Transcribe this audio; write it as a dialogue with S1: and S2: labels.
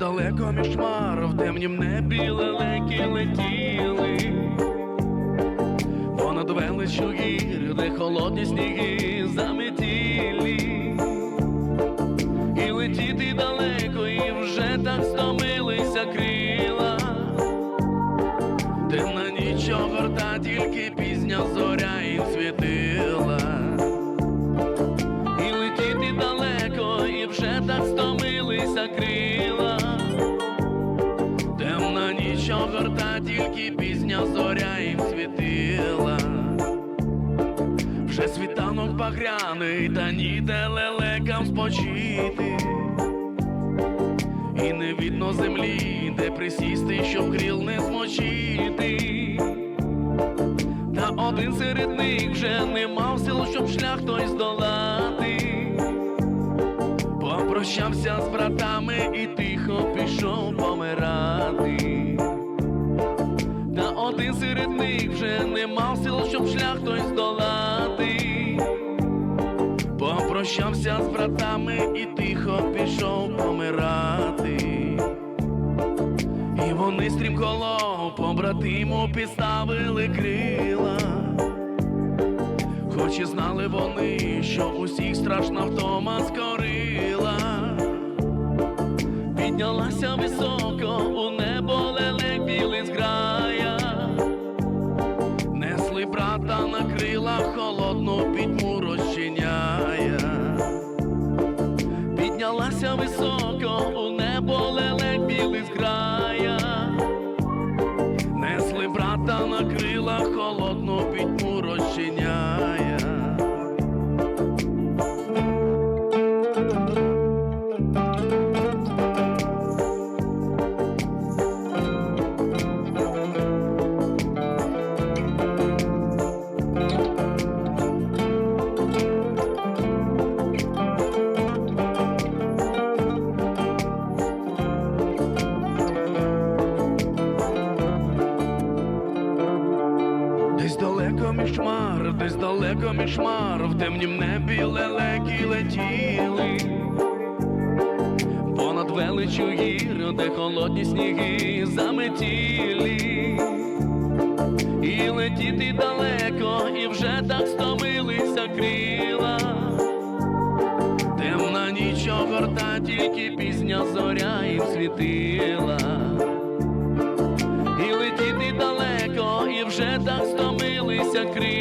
S1: далеко між хмар в темнім небі лелеки летіли. Понад величу гір, де холодні сніги заметілі. І летіти далеко, і вже так стомилися крила. Темна ніч огорта, тільки пізня зоря їм світила. Ніч тільки пізня зоря їм світила. Вже світанок багряний, та ніде лелекам спочити. І не видно землі, де присісти, щоб крил не змочити. Та один серед них вже не мав сил, щоб шлях той здолати. Попрощався з братами і тихо них не мав сил, щоб шлях той здолати. Попрощався з братами і тихо пішов помирати. І вони стрімколов побратиму підставили крила. Хоч і знали вони, що усіх страшна втома скорила. Піднялася високо у небо Піднялася високо у небо лелек білий зграя. Несли брата на крилах, холодну пітьму розчиняє. Десь далеко між десь далеко між в темнім небі лелеки летіли. Понад величу гір, де холодні сніги заметілі. І летіти далеко, і вже так стомилися крила. Темна ніч огорта, тільки пізня зоря їм світила. І летіти далеко, і вже так стомилися крила.